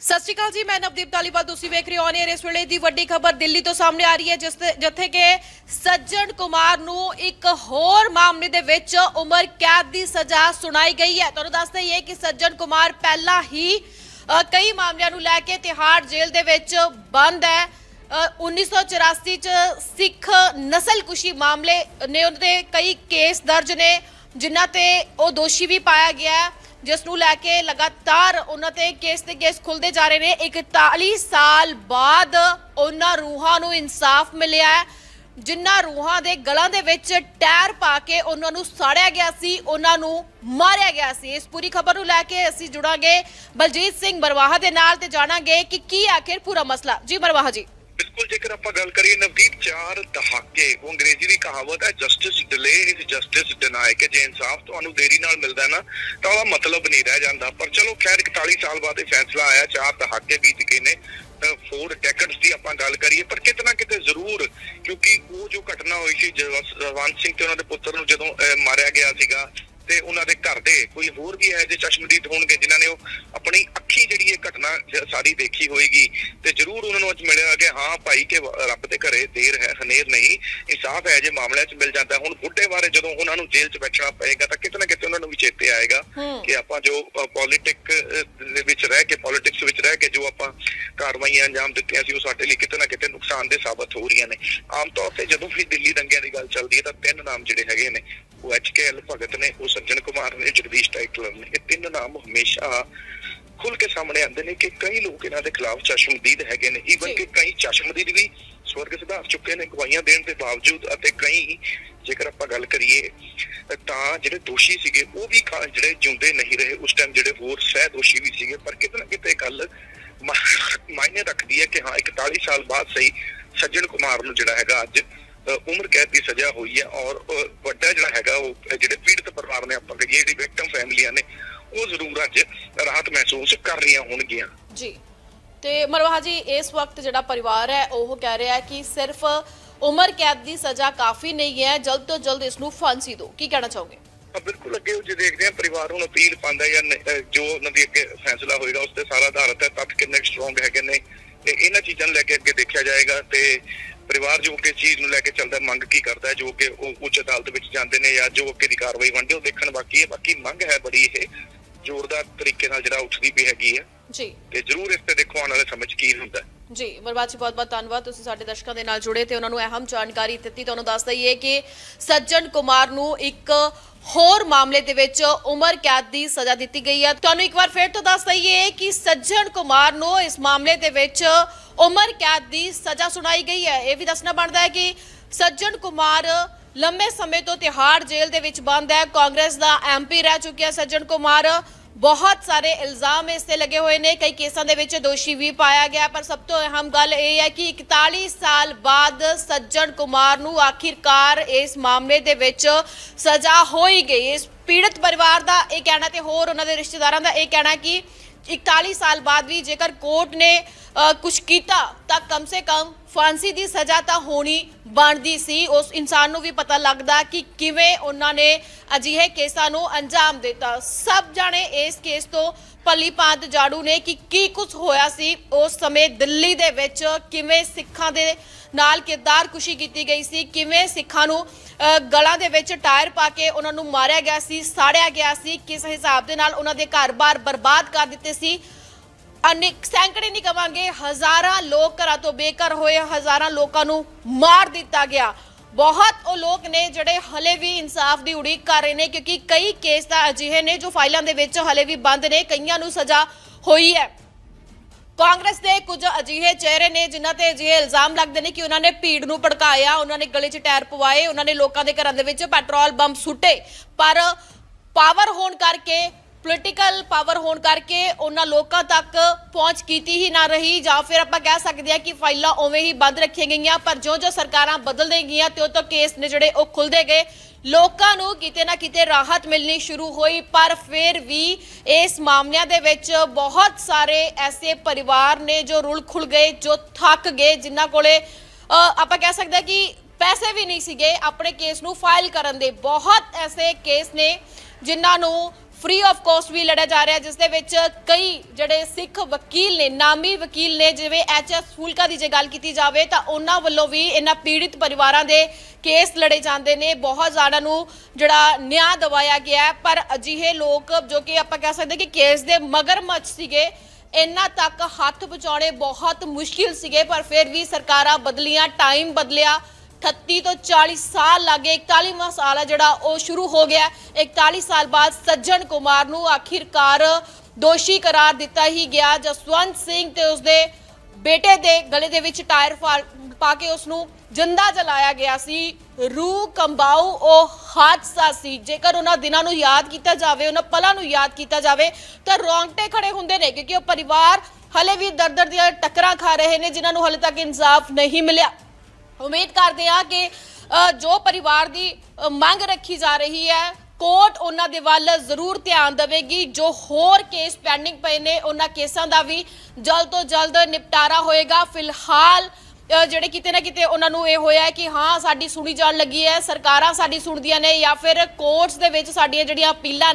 ਸਤਿ ਸ਼੍ਰੀ ਅਕਾਲ ਜੀ ਮੈਂ ਨਵਦੀਪ ਧਾਲੀਵਾਲ ਤੁਸੀਂ ਵੇਖ ਰਹੇ ਹੋ ਔਨ ਇਸ ਵੇਲੇ ਦੀ ਵੱਡੀ ਖਬਰ ਦਿੱਲੀ ਤੋਂ ਸਾਹਮਣੇ ਆ ਰਹੀ ਹੈ ਜਿਸ ਜਿੱਥੇ ਕਿ ਸੱਜਣ ਕੁਮਾਰ ਨੂੰ ਇੱਕ ਹੋਰ ਮਾਮਲੇ ਦੇ ਵਿੱਚ ਉਮਰ ਕੈਦ ਦੀ ਸਜ਼ਾ ਸੁਣਾਈ ਗਈ ਹੈ। ਤੁਹਾਨੂੰ ਦੱਸ ਦਈਏ ਕਿ ਸੱਜਣ ਕੁਮਾਰ ਪਹਿਲਾਂ ਹੀ ਕਈ ਮਾਮਲਿਆਂ ਨੂੰ ਲੈ ਕੇ ਤਿਹਾੜ ਜੇਲ੍ਹ ਦੇ ਵਿੱਚ ਬੰਦ ਹੈ। ਅ, 1984 ਚ ਸਿੱਖ ਨਸਲਕੁਸ਼ੀ ਮਾਮਲੇ ਨੇ ਉਹਨਾਂ ਦੇ ਕਈ ਕੇਸ ਦਰਜ ਨੇ ਜਿਨ੍ਹਾਂ ਤੇ ਉਹ ਦੋਸ਼ੀ ਵੀ ਪਾਇਆ ਗਿਆ ਹੈ। ਜਿਸ ਨੂੰ ਲੈ ਕੇ ਲਗਾਤਾਰ ਉਹਨਾਂ ਤੇ ਕੇਸ ਤੇ ਕੇਸ ਖੁੱਲਦੇ ਜਾ ਰਹੇ ਨੇ। 41 ਸਾਲ ਬਾਅਦ ਉਹਨਾਂ ਰੂਹਾਂ ਨੂੰ ਇਨਸਾਫ ਮਿਲਿਆ ਹੈ। ਜਿਨ੍ਹਾਂ ਰੂਹਾਂ ਦੇ ਗਲਾਂ ਦੇ ਵਿੱਚ ਟਾਇਰ ਪਾ ਕੇ ਉਹਨਾਂ ਨੂੰ ਸਾੜਿਆ ਗਿਆ ਸੀ, ਉਹਨਾਂ ਨੂੰ ਮਾਰਿਆ ਗਿਆ ਸੀ। ਇਸ ਪੂਰੀ ਖਬਰ ਨੂੰ ਲੈ ਕੇ ਅਸੀਂ ਜੁੜਾਂਗੇ ਬਲਜੀਤ ਸਿੰਘ ਬਰਵਾਹਾ ਦੇ ਨਾਲ ਤੇ ਜਾਣਾਂਗੇ ਕਿ ਕੀ ਆਖਿਰ ਪੂਰਾ ਮਸਲਾ। ਜੀ ਬਰਵਾਹਾ ਜੀ। ਬਿਲਕੁਲ, ਜੇਕਰ ਆਪਾਂ ਗੱਲ ਕਰੀਏ ਨਵਦੀਪ ਚਾਰ ਦਹਾਕੇ, ਉਹ ਅੰਗਰੇਜ਼ੀ ਦੀ ਕਹਾਵਤ ਹੈ justice delay is justice deny ਕਿ ਜੇ ਇਨਸਾਫ ਤੁਹਾਨੂੰ ਦੇਰੀ ਨਾਲ ਮਿਲਦਾ ਨਾ, ਤਾਂ ਉਹਦਾ ਮਤਲਬ ਨਹੀਂ ਰਹਿ ਜਾਂਦਾ। ਪਰ ਚਲੋ, ਖੈਰ 41 ਸਾਲ ਬਾਅਦ ਇਹ ਫੈਸਲਾ ਆਇਆ, ਚਾਰ ਦਹਾਕੇ ਬੀਤ ਗਏ ਨੇ ਫੋਰ ਡੈਕਡਸ ਦੀ ਆਪਾਂ ਗੱਲ ਕਰੀਏ, ਪਰ ਕਿਤਨਾ ਕਿਤੇ ਜ਼ਰੂਰ, ਕਿਉਂਕਿ ਉਹ ਜੋ ਘਟਨਾ ਹੋਈ ਸੀ ਜਵੰਤ ਸਿੰਘ ਤੇ ਉਹਨਾਂ ਦੇ ਪੁੱਤਰ ਨੂੰ ਜਦੋਂ ਮਾਰਿਆ ਗਿਆ ਸੀਗਾ ਤੇ ਉਹਨਾਂ ਦੇ ਘਰ ਦੇ ਕੋਈ ਹੋਰ ਵੀ ਹੈ ਜੇ ਚਸ਼ਮਦੀਦ ਹੋਣਗੇ ਜਿਨ੍ਹਾਂ ਨੇ ਉਹ ਆਪਣੀ ਅੱਖੀ ਜਿਹੜੀ ਇਹ ਘਟਨਾ ਸਾਰੀ ਦੇਖੀ ਹੋਏਗੀ ਤੇ ਜ਼ਰੂਰ ਉਹਨਾਂ ਨੂੰ ਅੱਜ ਮਿਲਿਆ ਕਿ ਹਾਂ ਭਾਈ ਕਿ ਰੱਬ ਦੇ ਘਰੇ ਦੇਰ ਹੈ ਹਨੇਰ ਨਹੀਂ ਇਨਸਾਫ ਹੈ ਜੇ ਮਾਮਲਿਆਂ 'ਚ ਮਿਲ ਜਾਂਦਾ ਹੁਣ ਬੁੱਢੇ ਬਾਰੇ ਜਦੋਂ ਉਹਨਾਂ ਨੂੰ ਜੇਲ੍ਹ 'ਚ ਬੈਠਣਾ ਪਏਗਾ ਤਾਂ ਕਿਤੇ ਨਾ ਕਿਤੇ ਉਹਨਾਂ ਨੂੰ ਵੀ ਚੇਤੇ ਆਏਗਾ। ਕਿ ਆਪਾਂ ਜੋ ਪੋਲਿਟਿਕ ਦੇ ਵਿੱਚ ਰਹਿ ਕੇ ਪੋਲਿਟਿਕਸ ਵਿੱਚ ਰਹਿ ਕੇ ਜੋ ਆਪਾਂ ਕਾਰਵਾਈਆਂ ਅੰਜਾਮ ਦਿੱਤੀਆਂ ਸੀ ਉਹ ਸਾਡੇ ਲਈ ਕਿਤੇ ਨਾ ਕਿਤੇ ਨੁਕਸਾਨਦੇ ਸਾਬਤ ਹੋ ਰਹੀਆਂ ਨੇ। ਆਮ ਤੌਰ ਤੇ ਜਦੋਂ ਵੀ ਦਿੱਲੀ ਦੰਗਿਆਂ ਦੀ ਗੱਲ ਚੱਲਦੀ ਹੈ ਤਾਂ ਤਿੰਨ ਨਾਮ ਜਿਹੜੇ ਹੈਗੇ ਨੇ ਉਹ ਐਚਕੇਐਲ ਭਗਤ ਨੇ ਉਹ ਸੱਜਣ ਕੁਮਾਰ ਨੇ ਜਗਦੀਸ਼ ਟਾਈਟਲਰ ਨੇ। ਇਹ ਤਿੰਨ ਨਾਮ ਹਮੇਸ਼ਾ ਖੁੱਲ ਕੇ ਸਾਹਮਣੇ ਆਉਂਦੇ ਨੇ ਕਿ ਕਈ ਲੋਕ ਇਹਨਾਂ ਦੇ ਖਿਲਾਫ ਚਸ਼ਮਦੀਦ ਹੈਗੇ ਨੇ। ਈਵਨ। ਕਿ ਕਈ ਚਸ਼ਮਦੀਦ ਵੀ ਸਵਰਗ ਸਿਧਾਰ ਚੁੱਕੇ ਨੇ ਗਵਾਹੀਆਂ ਦੇਣ ਦੇ ਬਾਵਜੂਦ ਅਤੇ ਕਈ ਜੇਕਰ ਆਪਾਂ ਗੱਲ ਕਰੀਏ ਤਾਂ ਜਿਹੜੇ ਦੋਸ਼ੀ ਸੀਗੇ ਉਹ ਵੀ ਜਿਹੜੇ ਜਿਉਂਦੇ ਨਹੀਂ ਰਹੇ। ਉਸ ਟਾਈਮ ਜਿਹੜੇ ਹੋਰ ਸਹਿ ਦੋਸ਼ੀ ਵੀ ਸੀਗੇ ਪਰ ਕਿਤੇ ਨਾ ਕਿਤੇ ਗੱਲ ਮਾਇਨੇ ਰੱਖਦੀ ਹੈ ਕਿ ਹਾਂ 41 ਸਾਲ ਬਾਅਦ ਸਹੀ ਸੱਜਣ ਕੁਮਾਰ ਨੂੰ ਜਿਹੜਾ ਹੈਗਾ ਅੱਜ ਉਮਰ ਕੈਦ ਦੀ ਸਜ਼ਾ ਹੋਈ ਹੈ ਔਰ ਵੱਡਾ ਜਿਹੜਾ ਹੈਗਾ ਉਹ ਜਿਹੜੇ ਪੀੜਤ ਪਰਿਵਾਰ ਨੇ ਆਪਾਂ ਕਹੀਏ ਜਿਹੜੀ ਵਿਕਟਮ ਫੈਮਲੀਆਂ ਨੇ ਉਹ ਜ਼ਰੂਰ ਅੱਜ ਰਾਹਤ ਮਹਿਸੂਸ ਕਰ ਰਹੀਆਂ ਹੋਣਗੀਆਂ। ਜੀ। ਤੇ ਮਰਵਾਹਾ ਜੀ ਇਸ ਵਕਤ ਜਿਹੜਾ ਪਰਿਵਾਰ ਹੈ ਉਹ ਕਹਿ ਰਿਹਾ ਹੈ ਕਿ ਸਿਰਫ ਉਮਰ ਕੈਦ ਦੀ ਸਜ਼ਾ ਕਾਫੀ ਨਹੀਂ ਹੈ ਜਲਦ ਤੋਂ ਜਲਦ ਇਸ ਨੂੰ ਫਾਂਸੀ ਦਿਓ। ਕੀ ਕਹਿਣਾ ਚਾਹੋਗੇ? ਬਿਲਕੁਲ ਅੱਗੇ ਉਹ ਜੇ ਦੇਖਦੇ ਆ ਪਰਿਵਾਰ ਹੁਣ ਅਪੀਲ ਪਾਉਂਦਾ ਜਾਂ ਜੋ ਉਹਨਾਂ ਦੀ ਅੱਗੇ ਫੈਸਲਾ ਹੋਏਗਾ ਉਸ ਤੇ ਸਟਰੋਂਗ ਹੈਗੇ ਨੇ ਤੇ ਇਹਨਾਂ ਚੀਜ਼ਾਂ ਨੂੰ ਲੈ ਕੇ ਅੱਗੇ ਦੇਖਿਆ ਜਾਏਗਾ ਤੇ ਪਰਿਵਾਰ ਜੋ ਕਿ ਚੀਜ਼ ਨੂੰ ਲੈ ਕੇ ਚੱਲਦਾ ਮੰਗ ਕੀ ਕਰਦਾ ਹੈ ਜੋ ਕਿ ਉਹ ਉੱਚ ਅਦਾਲਤ ਵਿੱਚ ਜਾਂਦੇ ਨੇ ਜਾਂ ਜੋ ਅੱਗੇ ਦੀ ਕਾਰਵਾਈ ਬਣਦੀ ਉਹ ਦੇਖਣ ਬਾਕੀ ਹੈ ਬਾਕੀ ਮੰਗ ਹੈ ਬੜੀ ਇਹ ਜ਼ੋਰਦਾਰ ਤਰੀਕੇ ਨਾਲ ਜਿਹੜਾ ਉੱਠਦੀ ਵੀ ਹੈਗੀ ਹੈ। ਜੀ। ਤੇ ਜ਼ਰੂਰ ਇਸ ਤੇ ਦੇਖੋ ਆਉਣ ਵਾਲੇ ਸਮੇਂ 'ਚ ਕੀ ਹੁੰਦਾ ਜੀ ਜੀ ਬਹੁਤ ਬਹੁਤ ਧੰਨਵਾਦ। ਤੁਸੀਂ ਸਾਡੇ ਦਰਸ਼ਕਾਂ ਦੇ ਨਾਲ ਜੁੜੇ ਤੇ ਉਹਨਾਂ ਨੂੰ ਅਹਿਮ ਜਾਣਕਾਰੀ ਦਿੱਤੀ। ਤੁਹਾਨੂੰ ਦੱਸ ਦਈਏ ਕਿ ਸੱਜਣ ਕੁਮਾਰ ਨੂੰ ਇੱਕ ਹੋਰ ਮਾਮਲੇ ਦੇ ਵਿੱਚ ਉਮਰ ਕੈਦ ਦੀ ਸਜ਼ਾ ਦਿੱਤੀ ਗਈ ਹੈ। ਤੁਹਾਨੂੰ ਇੱਕ ਵਾਰ ਫਿਰ ਤੋਂ ਦੱਸ ਦਈਏ ਕਿ ਸੱਜਣ ਕੁਮਾਰ ਨੂੰ ਇਸ ਮਾਮਲੇ ਦੇ ਵਿੱਚ ਉਮਰ ਕੈਦ ਦੀ ਸਜ਼ਾ ਸੁਣਾਈ ਗਈ ਹੈ। ਇਹ ਵੀ ਦੱਸਣਾ ਬਣਦਾ ਹੈ ਕਿ ਸੱਜਣ ਕੁਮਾਰ ਲੰਬੇ ਸਮੇਂ ਤੋਂ ਤਿਹਾੜ ਜੇਲ੍ਹ ਦੇ ਵਿੱਚ ਬੰਦ ਹੈ। ਕਾਂਗਰਸ ਦਾ ਐਮਪੀ ਰਹਿ ਚੁੱਕਿਆ ਸੱਜਣ ਕੁਮਾਰ। ਬਹੁਤ ਸਾਰੇ ਇਲਜ਼ਾਮ ਇਸ ਤੇ ਲੱਗੇ ਹੋਏ ਨੇ। ਕਈ ਕੇਸਾਂ ਦੇ ਵਿੱਚ ਦੋਸ਼ੀ ਵੀ ਪਾਇਆ ਗਿਆ, ਪਰ ਸਭ ਤੋਂ ਅਹਿਮ ਗੱਲ ਇਹ ਹੈ ਕਿ 41 ਸਾਲ ਬਾਅਦ ਸੱਜਣ ਕੁਮਾਰ ਨੂੰ ਆਖਿਰਕਾਰ ਇਸ ਮਾਮਲੇ ਦੇ ਵਿੱਚ ਸਜ਼ਾ ਹੋਈ ਗਈ। ਇਸ ਪੀੜਤ ਪਰਿਵਾਰ ਦਾ ਇਹ ਕਹਿਣਾ ਤੇ ਹੋਰ ਉਹਨਾਂ ਦੇ ਰਿਸ਼ਤੇਦਾਰਾਂ ਦਾ ਇਹ ਕਹਿਣਾ ਕਿ 41 ਸਾਲ ਬਾਅਦ ਵੀ ਜੇਕਰ ਕੋਰਟ ਨੇ ਕੁਝ ਕੀਤਾ ਤਾਂ ਕਮ ਸੇ ਕਮ ਫਾਂਸੀ ਦੀ ਸਜ਼ਾ ਤਾਂ ਹੋਣੀ ਬਣਦੀ ਸੀ। ਉਸ ਇਨਸਾਨ ਨੂੰ ਵੀ ਪਤਾ ਲੱਗਦਾ ਕਿ ਕਿਵੇਂ ਉਹਨਾਂ ਨੇ ਅਜਿਹੇ ਕੇਸਾਂ ਨੂੰ ਅੰਜਾਮ ਦਿੱਤਾ। ਸਭ ਜਾਣੇ ਇਸ ਕੇਸ ਤੋਂ ਭਲੀ ਭਾਂਤ ਜਾੜੂ ਨੇ ਕਿ ਕੀ ਕੁਝ ਹੋਇਆ ਸੀ। ਉਸ ਸਮੇਂ ਦਿੱਲੀ ਦੇ ਵਿੱਚ ਕਿਵੇਂ ਸਿੱਖਾਂ ਦੇ ਨਾਲ ਕਿਰਦਾਰ ਕੁਸ਼ੀ ਕੀਤੀ ਗਈ ਸੀ। ਕਿਵੇਂ ਸਿੱਖਾਂ ਨੂੰ ਗਲਾਂ ਦੇ ਵਿੱਚ ਟਾਇਰ ਪਾ ਕੇ ਉਹਨਾਂ ਨੂੰ ਮਾਰਿਆ ਗਿਆ ਸੀ, ਸਾੜਿਆ ਗਿਆ ਸੀ। ਕਿਸ ਹਿਸਾਬ ਦੇ ਨਾਲ ਉਹਨਾਂ ਦੇ ਘਰ-ਬਾਰ ਬਰਬਾਦ ਕਰ ਦਿੱਤੇ ਸੀ। ਅਨੇਕ ਸੈਂਕੜੇ ਨਹੀਂ ਕਵਾਂਗੇ, ਹਜ਼ਾਰਾਂ ਲੋਕ ਘਰਾਂ ਤੋਂ ਬੇਘਰ ਹੋਏ, ਹਜ਼ਾਰਾਂ ਲੋਕਾਂ ਨੂੰ ਮਾਰ ਦਿੱਤਾ ਗਿਆ। ਬਹੁਤ ਉਹ ਲੋਕ ਨੇ ਜਿਹੜੇ ਹਲੇ ਵੀ ਇਨਸਾਫ ਦੀ ਉਡੀਕ ਕਰ ਰਹੇ ਨੇ, ਕਿਉਂਕਿ ਕਈ ਕੇਸ ਤਾਂ ਅਜਿਹੇ ਨੇ ਜੋ ਫਾਈਲਾਂ ਦੇ ਵਿੱਚ ਹਲੇ ਵੀ ਬੰਦ ਨੇ, ਕਈਆਂ ਨੂੰ ਸਜ਼ਾ ਹੋਈ ਹੈ। ਕਾਂਗਰਸ ਦੇ ਕੁਝ ਅਜਿਹੇ ਚਿਹਰੇ ਨੇ, ਜਿਨ੍ਹਾਂ ਤੇ ਅਜਿਹੇ ਇਲਜ਼ਾਮ ਲੱਗਦੇ ਨੇ ਕਿ ਉਹਨਾਂ ਨੇ ਭੀੜ ਨੂੰ ਭੜਕਾਇਆ, ਉਹਨਾਂ ਨੇ ਗਲੇ 'ਚ ਟਾਇਰ ਪਵਾਏ, ਉਹਨਾਂ ਨੇ ਲੋਕਾਂ ਦੇ ਘਰਾਂ ਦੇ ਵਿੱਚ ਪੈਟਰੋਲ ਬੰਬ ਸੁੱਟੇ। ਪਰ ਪਾਵਰ ਹੋਣ ਕਰਕੇ ਪੋਲੀਟੀਕਲ ਪਾਵਰ ਹੋਣ ਕਰਕੇ ਉਹਨਾਂ ਲੋਕਾਂ ਤੱਕ ਪਹੁੰਚ ਕੀਤੀ ਹੀ ਨਾ ਰਹੀ ਜਾਂ ਫਿਰ ਆਪਾਂ ਕਹਿ ਸਕਦੇ ਹਾਂ ਕਿ ਫਾਈਲਾਂ ਉਵੇਂ ਹੀ ਬੰਦ ਰੱਖੀਆਂ ਗਈਆਂ, ਪਰ ਜੋ-ਜੋ ਸਰਕਾਰਾਂ ਬਦਲਦੇ ਗਈਆਂ ਤੇ ਉਹ ਤੋਂ ਕੇਸ ਨੇ ਜਿਹੜੇ ਉਹ ਖੁੱਲਦੇ ਗਏ, ਲੋਕਾਂ ਨੂੰ ਕਿਤੇ ਨਾ ਕਿਤੇ ਰਾਹਤ ਮਿਲਣੀ ਸ਼ੁਰੂ ਹੋਈ, ਪਰ ਫਿਰ ਵੀ ਇਸ ਮਾਮਲਿਆਂ ਦੇ ਵਿੱਚ ਬਹੁਤ ਸਾਰੇ ਐਸੇ ਪਰਿਵਾਰ ਨੇ ਜੋ ਰੁਲ ਖੁਲ ਗਏ, ਜੋ ਥੱਕ ਗਏ, ਜਿਨ੍ਹਾਂ ਕੋਲੇ ਆਪਾਂ ਕਹਿ ਸਕਦੇ ਹਾਂ ਕਿ ਪੈਸੇ ਵੀ ਨਹੀਂ ਸੀਗੇ ਆਪਣੇ ਕੇਸ ਨੂੰ ਫਾਈਲ ਕਰਨ ਦੇ। ਬਹੁਤ ਐਸੇ ਕੇਸ ਨੇ ਜਿਨ੍ਹਾਂ ਨੂੰ ਫ੍ਰੀ ਆਫ ਕਾਸਟ ਵੀ ਲੜਿਆ ਜਾ ਰਿਹਾ, ਜਿਸ ਦੇ ਵਿੱਚ ਕਈ ਜਿਹੜੇ ਸਿੱਖ ਵਕੀਲ ਨੇ, ਨਾਮੀ ਵਕੀਲ ਨੇ, ਜਿਵੇਂ ਐਚ ਐਸ ਫੂਲਕਾ ਦੀ ਜੇ ਗੱਲ ਕੀਤੀ ਜਾਵੇ, ਤਾਂ ਉਹਨਾਂ ਵੱਲੋਂ ਵੀ ਇਹਨਾਂ ਪੀੜਿਤ ਪਰਿਵਾਰਾਂ ਦੇ ਕੇਸ ਲੜੇ ਜਾਂਦੇ ਨੇ। ਬਹੁਤ ਜ਼ਿਆਦਾ ਨੂੰ ਜਿਹੜਾ ਨਿਆਂ ਦਵਾਇਆ ਗਿਆ ਪਰ ਅਜਿਹੇ ਲੋਕ ਜੋ ਕਿ ਆਪਾਂ ਕਹਿ ਸਕਦੇ ਕਿ ਕੇਸ ਦੇ ਮਗਰਮੱਛ ਸੀਗੇ ਇੰਨਾ ਤੱਕ ਹੱਥ ਪਹੁੰਚਾਉਣੇ ਬਹੁਤ ਮੁਸ਼ਕਿਲ ਸੀਗੇ, ਪਰ ਫਿਰ ਵੀ ਸਰਕਾਰਾਂ ਬਦਲੀਆਂ ਟਾਈਮ ਬਦਲਿਆ। 38 ਤੋਂ 40 ਸਾਲ ਲੱਗੇ 41ਵਾਂ ਸਾਲ ਹੈ ਜਿਹੜਾ ਉਹ ਸ਼ੁਰੂ ਹੋ ਗਿਆ। 41 ਸਾਲ ਬਾਅਦ ਸੱਜਣ ਕੁਮਾਰ ਨੂੰ ਆਖਿਰਕਾਰ ਦੋਸ਼ੀ ਕਰਾਰ ਦਿੱਤਾ ਹੀ ਗਿਆ। ਜਸਵੰਤ ਸਿੰਘ ਤੇ ਉਸਦੇ ਬੇਟੇ ਦੇ ਗਲੇ ਦੇ ਵਿੱਚ ਟਾਇਰ ਪਾ ਕੇ ਉਸ ਨੂੰ ਜਿੰਦਾ ਜਲਾਇਆ ਗਿਆ ਸੀ। ਰੂ ਕੰਬਾਊ ਉਹ ਹਾਦਸਾ ਸੀ। ਜੇਕਰ ਉਹਨਾਂ ਦਿਨਾਂ ਨੂੰ ਯਾਦ ਕੀਤਾ ਜਾਵੇ, ਉਹਨਾਂ ਪਲਾਂ ਨੂੰ ਯਾਦ ਕੀਤਾ ਜਾਵੇ, ਤਾਂ ਰੋਂਗਟੇ ਖੜੇ ਹੁੰਦੇ ਨੇ, ਕਿਉਂਕਿ ਉਹ ਪਰਿਵਾਰ ਹਲੇ ਵੀ ਦਰਦਰ ਦੀਆਂ ਟੱਕਰਾਂ ਖਾ ਰਹੇ ਨੇ, ਜਿਨ੍ਹਾਂ ਨੂੰ ਹਲੇ ਤੱਕ ਇਨਸਾਫ ਨਹੀਂ ਮਿਲਿਆ। ਉਮੀਦ ਕਰਦੇ ਹਾਂ ਕਿ ਜੋ ਪਰਿਵਾਰ ਦੀ ਮੰਗ ਰੱਖੀ ਜਾ ਰਹੀ ਹੈ, ਕੋਰਟ ਉਹਨਾਂ ਦੇ ਵੱਲ ਜ਼ਰੂਰ ਧਿਆਨ ਦੇਵੇਗੀ। ਜੋ ਹੋਰ ਕੇਸ ਪੈਂਡਿੰਗ ਪਏ ਨੇ, ਉਹਨਾਂ ਕੇਸਾਂ ਦਾ ਵੀ ਜਲਦ ਤੋਂ ਜਲਦ ਨਿਪਟਾਰਾ ਹੋਏਗਾ। ਫਿਲਹਾਲ ਜਿਹੜੇ ਕਿਤੇ ਨਾ ਕਿਤੇ ਉਹਨਾਂ ਨੂੰ ਇਹ ਹੋਇਆ ਕਿ ਹਾਂ, ਸਾਡੀ ਸੁਣੀ ਜਾਣ ਲੱਗੀ ਹੈ, ਸਰਕਾਰਾਂ ਸਾਡੀ ਸੁਣਦੀਆਂ ਨੇ ਜਾਂ ਫਿਰ ਕੋਰਟਸ ਦੇ ਵਿੱਚ ਸਾਡੀਆਂ ਜਿਹੜੀਆਂ ਅਪੀਲਾਂ ਨੇ